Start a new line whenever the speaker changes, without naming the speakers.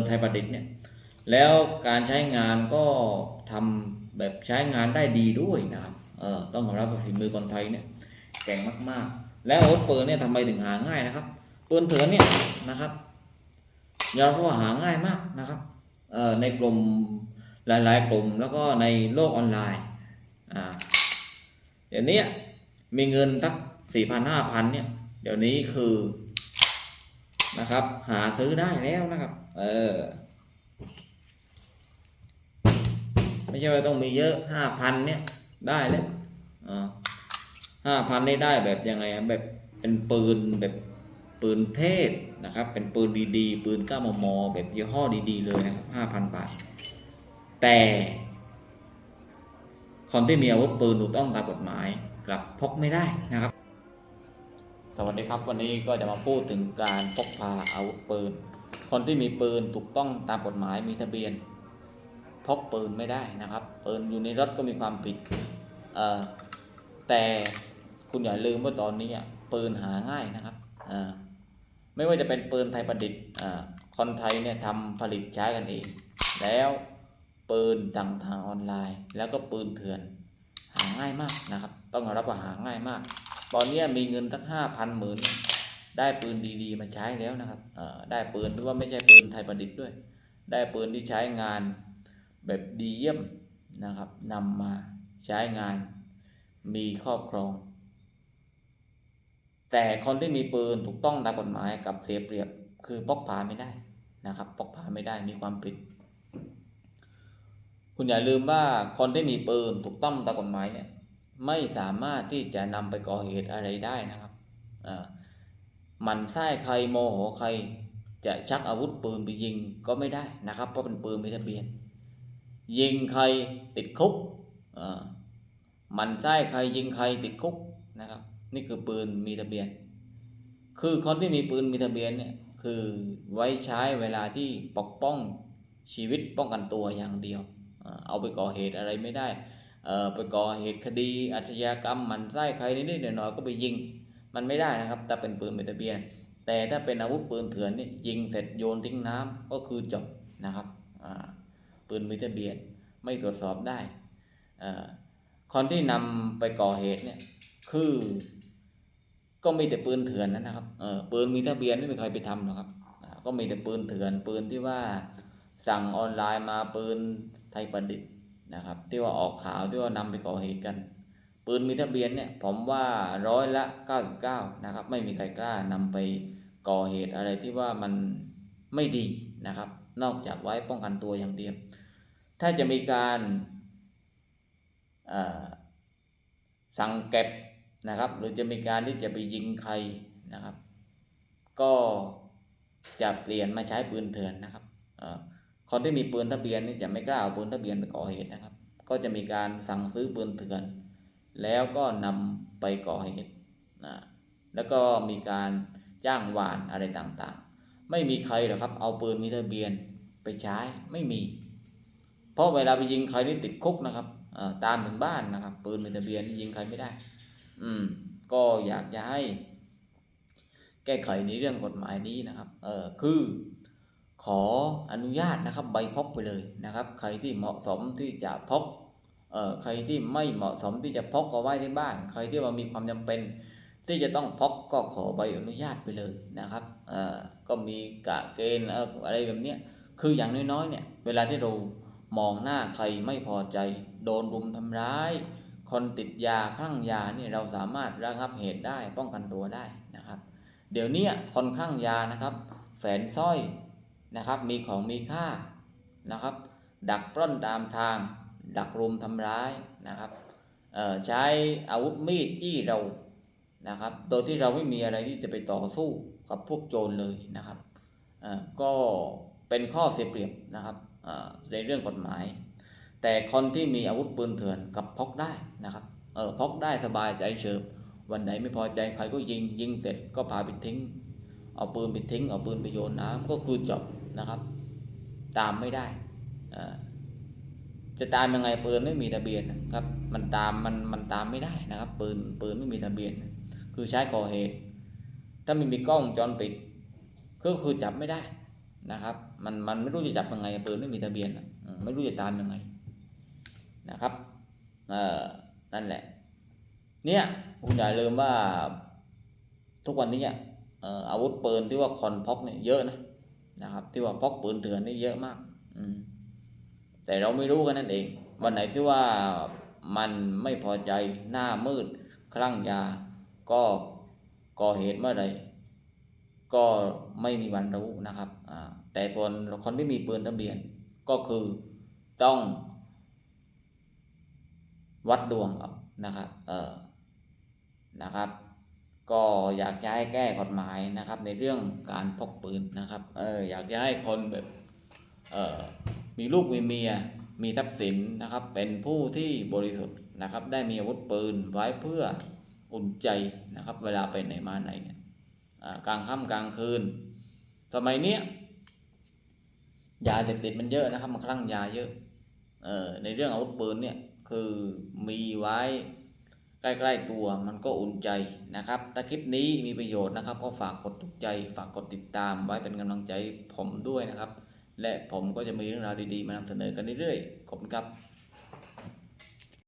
นไทยประดิษฐ์เนี่ยแล้วการใช้งานก็ทำแบบใช้งานได้ดีด้วยนะครับเออต้องยอมรับว่าฝีมือคนไทยเนี่ยเก่งมากๆ แล้วอาวุธปืนเนี่ยทำไมถึงหาง่ายนะครับปืนเถื่อนเนี่ยนะครับยอมรับว่าหาง่ายมากนะครับเออในกลุ่มหลายๆ กลุ่มแล้วก็ในโลกออนไลน์อ่าเดี๋ยวนี้มีเงินสักสี่พันห้าพันเนี่ยเดี๋ยวนี้คือนะครับหาซื้อได้แล้วนะครับ เออ ไม่ใช่ว่าต้องมีเยอะห้าพันเนี่ยได้แล้วห้าพันนี่ได้แบบยังไงอะแบบเป็นปืนแบบปืนเทพนะครับ เป็นปืนดีๆ ปืน9มมแบบยี่ห้อดีๆ เลยนะครับห้าพันบาท แต่คนที่มีอาวุธปืนถูกต้องตามกฎหมายกลับพกไม่ได้นะครับ สวัสดีครับวันนี้ก็จะมาพูดถึงการพกพาอาวุธปืน คนที่มีปืนถูกต้องตามกฎหมายมีทะเบียนพกปืนไม่ได้นะครับปืนอยู่ในรถก็มีความผิดแต่คุณอย่าลืมว่าตอนนี้ปืนหาง่ายนะครับไม่ว่าจะเป็นปืนไทยประดิษฐ์อ่าคนไทยเนี่ยทำผลิตใช้กันเอง แล้วปืนสั่งทางออนไลน์ แล้วก็ปืนเถื่อนหาง่ายมากนะครับ ต้องรับว่าหาง่ายมาก ตอนนี้มีเงินสักห้าพันหมื่น ได้ปืนดีๆมาใช้แล้วนะครับได้ปืนที่ว่าไม่ใช่ปืนไทยประดิษฐ์ด้วย ได้ปืนที่ใช้งานแบบดีเยี่ยมนะครับนำมาใช้งานมีครอบครอง แต่คนที่มีปืนถูกต้องตามกฎหมายกับเสียเปรียบคือพกพาไม่ได้นะครับพกพาไม่ได้มีความผิด คุณอย่าลืมว่าคนที่มีปืนถูกต้องตามกฎหมายเนี่ยไม่สามารถที่จะนำไปก่อเหตุอะไรได้นะครับอ่อ มันไส้ใครโมโหใคร จะชักอาวุธปืนไปยิงก็ไม่ได้นะครับ เพราะเป็นปืนมีทะเบียน ยิงใครติดคุกอมันไส้ใครยิงใครติดคุกนะครับ นี่คือปืนมีทะเบียน คือคนที่มีปืนมีทะเบียนเนี่ยคือไว้ใช้เวลาที่ปกป้องชีวิตป้องกันตัวอย่างเดียว เอาไปก่อเหตุอะไรไม่ได้เอ่อไปก่อเหตุคดีอาชญากรรมมันไส้ใครนิดๆหน่อยๆก็ไปยิง มันไม่ได้นะครับ ถ้าเป็นปืนมีทะเบียนแต่ถ้าเป็นอาวุธปืนเถื่อนนี่ยิงเสร็จโยนทิ้งน้ำก็คือจบนะครับปืนมีทะเบียนไม่ตรวจสอบได้คนที่นำไปก่อเหตุเนี่ยคือก็มีแต่ปืนเถื่อนนะครับปืนมีทะเบียนไม่มีใครไปทำหรอกครับก็มีแต่ปืนเถื่อนปืนที่ว่าสั่งออนไลน์มาปืนไทยประดิษฐ์นะครับ ที่ว่าออกข่าวที่ว่านำไปก่อเหตุกัน ปืนมีทะเบียนเนี่ยผมว่าร้อยละ 99 นะครับ ไม่มีใครกล้านำไปก่อเหตุอะไรที่ว่ามันไม่ดีนะครับ นอกจากไว้ป้องกันตัวอย่างเดียว ถ้าจะมีการสั่งเก็บนะครับ หรือจะมีการที่จะไปยิงใครนะครับ ก็จะเปลี่ยนมาใช้ปืนเถื่อนนะครับเอ่อคนที่มีปืนทะเบียนนี่จะไม่กล้าเอาปืนทะเบียนไปก่อเหตุนะครับ ก็จะมีการสั่งซื้อปืนเถื่อน แล้วก็นำไปก่อเหตุนะแล้วก็มีการจ้างวานอะไรต่างๆ ไม่มีใครหรอกครับ เอาปืนมีทะเบียนไปใช้ไม่มี เพราะเวลาไปยิงใครนี่ติดคุกนะครับตามถึงบ้านนะครับ ปืนมีทะเบียนยิงใครไม่ได้ อืม ก็อยากจะให้ แก้ไขในเรื่องกฎหมายนี้นะครับเออคือขออนุญาตนะครับ ใบพกไปเลยนะครับ ใครที่เหมาะสมที่จะพก เอ่อใครที่ไม่เหมาะสมที่จะพกก็ไว้ที่บ้าน ใครที่ว่ามีความจำเป็น ที่จะต้องพกก็ขอใบอนุญาตไปเลยนะครับเอ่อก็มีกะเกณฑ์อะไรแบบเนี้ยคืออย่างน้อยๆเนี่ยเวลาที่เรามองหน้าใครไม่พอใจโดนรุมทำร้าย คนติดยาคลั่งยาเนี่ยเราสามารถระงับเหตุได้ป้องกันตัวได้นะครับ เดี๋ยวนี้คนคลั่งยานะครับ แฝนสร้อยนะครับมีของมีค่านะครับ ดักปล้นตามทาง ดักรุมทำร้ายนะครับใช้อาวุธมีดจี้เรานะครับ โดยที่เราไม่มีอะไรที่จะไปต่อสู้กับพวกโจรเลยนะครับก็เป็นข้อเสียเปรียบนะครับในเรื่องกฎหมาย แต่คนที่มีอาวุธปืนเถื่อนกับพกได้นะครับเออพกได้สบายใจเฉิบวันไหนไม่พอใจใครก็ยิงยิงเสร็จก็พาไปทิ้ง เอาปืนไปทิ้ง เอาปืนไปโยนน้ำก็คือจบนะครับ ตามไม่ได้อ่อ จะตามยังไงปืนไม่มีทะเบียนนะครับ มันตามมันมันตามไม่ได้นะครับ ปืนปืนไม่มีทะเบียน คือใช้ก่อเหตุ ถ้าไม่มีกล้องวงจรปิดก็คือจับไม่ได้นะครับ มันมันไม่รู้จะจับยังไงปืนไม่มีทะเบียนไม่รู้จะตามยังไงนะครับเออนั่นแหละ เนี่ยคุณอย่าลืมว่าทุกวันนี้อะเอ่ออาวุธปืนที่ว่าคอนพกเนี่ยเยอะนะนะครับ ที่ว่าพกปืนเถื่อนนี่เยอะมาก อืม แต่เราไม่รู้กันนั่นเอง วันไหนที่ว่ามันไม่พอใจหน้ามืด คลั่งยา ก็ก่อเหตุเมื่อใดก็ไม่มีวันรู้นะครับแต่ส่วนคนที่มีปืนทะเบียนก็คือต้องวัดดวงนะครับเออนะครับ ก็อยากจะให้แก้กฎหมายนะครับ ในเรื่องการพกปืนนะครับเอออยากจะให้คนแบบเออ มีลูกมีเมีย มีทรัพย์สินนะครับ เป็นผู้ที่บริสุทธิ์นะครับ ได้มีอาวุธปืนไว้เพื่ออุ่นใจนะครับ เวลาไปไหนมาไหนเนี่ยกลางค่ำกลางคืน สมัยเนี้ยยาเสพติดมันเยอะนะครับ มันคลั่งยาเยอะเออในเรื่องอาวุธปืนเนี่ยคือมีไว้ใกล้ๆตัวมันก็อุ่นใจนะครับ ถ้าคลิปนี้มีประโยชน์นะครับ ก็ฝากกดถูกใจ ฝากกดติดตามไว้เป็นกำลังใจผมด้วยนะครับ และผมก็จะมีเรื่องราวดีๆมานำเสนอกันเรื่อยๆขอบคุณครับ